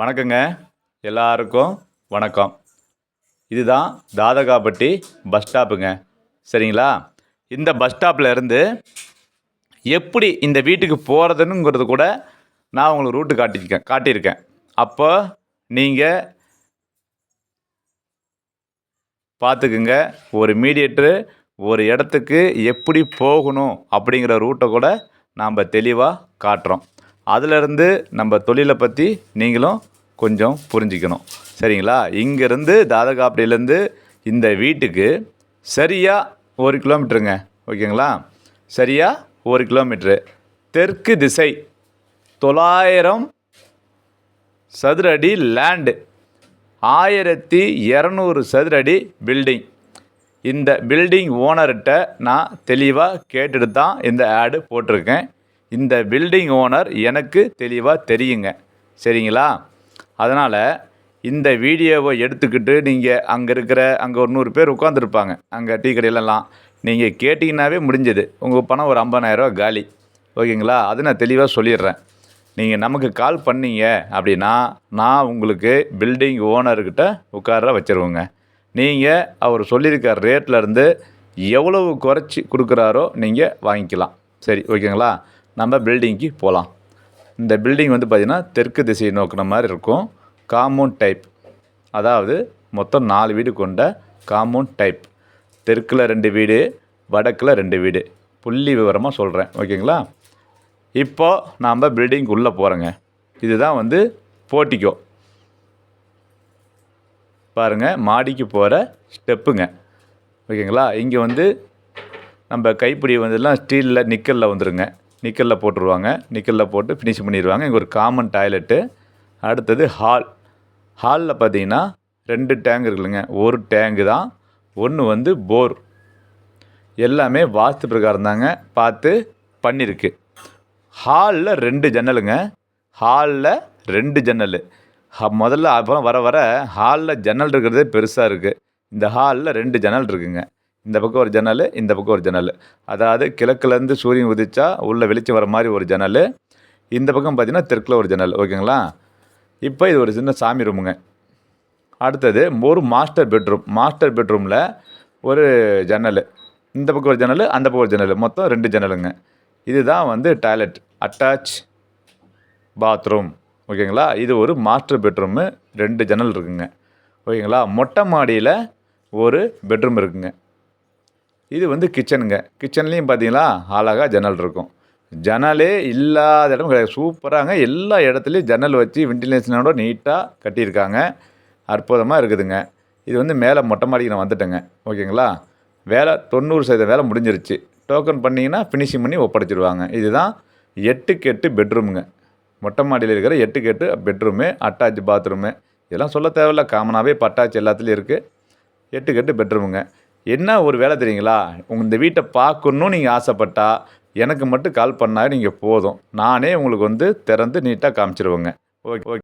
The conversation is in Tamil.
வணக்கங்க. எல்லாருக்கும் வணக்கம். இதுதான் தாதகாப்பட்டி பஸ் ஸ்டாப்புங்க. சரிங்களா? இந்த பஸ் ஸ்டாப்பில் இருந்து எப்படி இந்த வீட்டுக்கு போகிறதுனுங்கிறது கூட நான் உங்களுக்கு ரூட்டு காட்டியிருக்கேன் காட்டியிருக்கேன். அப்போ நீங்கள் பார்த்துக்குங்க. ஒரு மீடியேட்ரு ஒரு இடத்துக்கு எப்படி போகணும் அப்படிங்கிற ரூட்டை கூட நாம் தெளிவாக காட்டுறோம். அதிலிருந்து நம்ம தொழிலை பற்றி நீங்களும் கொஞ்சம் புரிஞ்சிக்கணும். சரிங்களா? இங்கேருந்து தாதகாப்படியிலேருந்து இந்த வீட்டுக்கு சரியாக ஒரு கிலோமீட்டருங்க. ஓகேங்களா? சரியாக ஒரு கிலோமீட்ரு தெற்கு திசை தொள்ளாயிரம் சதுர அடி லேண்டு ஆயிரத்தி இரநூறு சதுர அடி பில்டிங் இந்த பில்டிங் ஓனர்கிட்ட நான் தெளிவாக கேட்டுட்டு தான் இந்த ஆடு போட்டிருக்கேன். இந்த பில்டிங் ஓனர் எனக்கு தெளிவாக தெரியுங்க. சரிங்களா? அதனால் இந்த வீடியோவை எடுத்துக்கிட்டு நீங்கள் அங்கே இருக்கிற அங்கே ஒரு நூறு பேர் உட்காந்துருப்பாங்க அங்கே டீ கடையிலலாம். நீங்கள் கேட்டிங்கனாவே முடிஞ்சது. உங்கள் பணம் ஒரு ஐம்பதாயிரரூவா காலி. ஓகேங்களா? அது நான் தெளிவாக சொல்லிடுறேன். நீங்கள் நமக்கு கால் பண்ணீங்க அப்படின்னா நான் உங்களுக்கு பில்டிங் ஓனர்கிட்ட உட்கார வச்சுருவோங்க. நீங்கள் அவர் சொல்லியிருக்க ரேட்டில் இருந்து எவ்வளவு குறைச்சி கொடுக்குறாரோ நீங்கள் வாங்கிக்கலாம். சரி ஓகேங்களா? நம்ம பில்டிங்க்கு போகலாம் இந்த பில்டிங் வந்து பார்த்திங்கன்னா தெற்கு திசையை நோக்கின மாதிரி இருக்கும். காம்பவுண்ட் டைப் அதாவது மொத்தம் நாலு வீடு கொண்ட காம்பவுண்ட் டைப் தெற்கில் ரெண்டு வீடு வடக்கில் ரெண்டு வீடு. புள்ளி விவரமாக சொல்கிறேன் ஓகேங்களா? இப்போ நாம் பில்டிங்க்கு உள்ளே போகிறோங்க இதுதான் வந்து போட்டிக்கோ பாருங்கள் மாடிக்கு போகிற ஸ்டெப்புங்க. ஓகேங்களா? இங்கே வந்து நம்ம கைப்பிடி வந்துலாம் ஸ்டீலில் நிக்கலில் வந்துருங்க. நிக்கலில் போட்டுருவாங்க. நிக்கலில் போட்டு ஃபினிஷ் பண்ணிடுவாங்க இங்கே ஒரு காமன் டாய்லெட்டு அடுத்தது ஹால் ஹாலில் பார்த்தீங்கன்னா ரெண்டு டேங்க் இருக்குதுங்க ஒரு டேங்கு தான். ஒன்று வந்து போர் எல்லாமே வாஸ்து பிரகாரம் தாங்க பார்த்து பண்ணியிருக்கு ஹாலில் ரெண்டு ஜன்னலுங்க ஹாலில் ரெண்டு ஜன்னல் முதல்ல அப்புறம் வர வர ஹாலில் ஜன்னல் இருக்கிறதே பெருசாக இருக்குது இந்த ஹாலில் ரெண்டு ஜன்னல் இருக்குங்க. இந்த பக்கம் ஒரு ஜன்னல் இந்த பக்கம் ஒரு ஜன்னல். அதாவது கிழக்குலேருந்து சூரியன் உதிச்சா உள்ளே வெளிச்சம் வர மாதிரி ஒரு ஜன்னல். இந்த பக்கம் பார்த்தீங்கன்னா தெற்கில் ஒரு ஜன்னல். ஓகேங்களா? இப்போ இது ஒரு சின்ன சாமி ரூமுங்க அடுத்தது ஒரு மாஸ்டர் பெட்ரூம் மாஸ்டர் பெட்ரூமில் ஒரு ஜன்னல். இந்த பக்கம் ஒரு ஜன்னல் அந்த பக்கம் ஒரு ஜன்னல். மொத்தம் ரெண்டு ஜன்னலுங்க. இதுதான் வந்து டாய்லெட் அட்டாச் பாத்ரூம் ஓகேங்களா? இது ஒரு மாஸ்டர் பெட்ரூமு ரெண்டு ஜன்னல் இருக்குங்க. ஓகேங்களா? மொட்டை மாடியில் ஒரு பெட்ரூம் இருக்குங்க. இது வந்து கிச்சனுங்க. கிச்சன்லேயும் பார்த்தீங்களா அழகாக ஜன்னல் இருக்கும். ஜன்னலே இல்லாத இடம் கிடையாது. சூப்பராங்க. எல்லா இடத்துலையும் ஜன்னல் வச்சு வென்டிலேஷனோட நீட்டாக கட்டியிருக்காங்க. அற்புதமாக இருக்குதுங்க. இது வந்து மேலே மொட்டை மாடிக்கு நான் வந்துட்டேங்க. ஓகேங்களா? வேலை தொண்ணூறு சதவீத வேலை முடிஞ்சிருச்சு. டோக்கன் பண்ணிங்கன்னா ஃபினிஷிங் பண்ணி ஒப்படைச்சிடுவாங்க இதுதான் எட்டுக்கு எட்டு பெட்ரூமுங்க. மொட்டை மாடியில் இருக்கிற எட்டுக்கு எட்டு பெட்ரூமு அட்டாச் பாத்ரூமு. இதெல்லாம் சொல்ல தேவையில்ல. காமனாகவே பட்டாச்சு எல்லாத்துலேயும் இருக்குது எட்டுக்கு எட்டு பெட்ரூமுங்க. என்ன ஒரு வேலை தெரியுங்களா? உங்கள் இந்த வீட்டை பார்க்கணும்னு நீங்கள் ஆசைப்பட்டா எனக்கு மட்டும் கால் பண்ணால் நீங்கள் போதும். நானே உங்களுக்கு வந்து திறந்து நீட்டாக காமிச்சிருவேங்க. Okay okay.